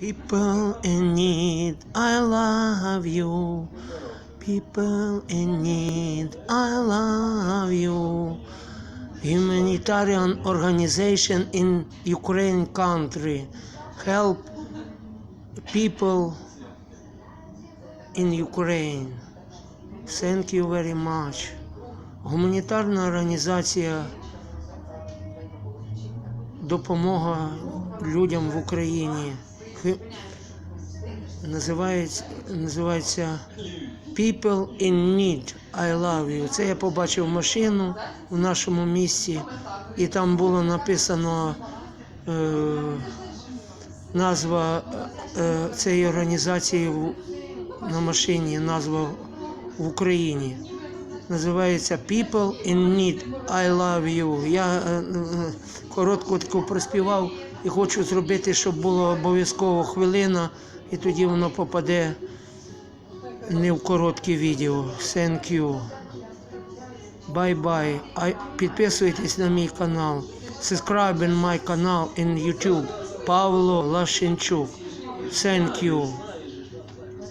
People in need, I love you. People in need, I love you. Humanitarian organization in Ukraine country help people in Ukraine. Thank you very much. Гуманітарна організація допомога людям в Україні. Називається, називається People in Need. I love you. Це я побачив машину в нашому місті, і там було написано е, назва е, цієї організації в- на машині, назва в Україні. Називається People in Need. I love you. Я е, е, коротко таку проспівав і хочу зробити, щоб було обов'язково хвилина, і тоді воно попаде не в коротке відео. Thank you. Bye-bye. Підписуйтесь на мій канал. Subscribe in my канал in YouTube. Павло Лащенчук. Thank you.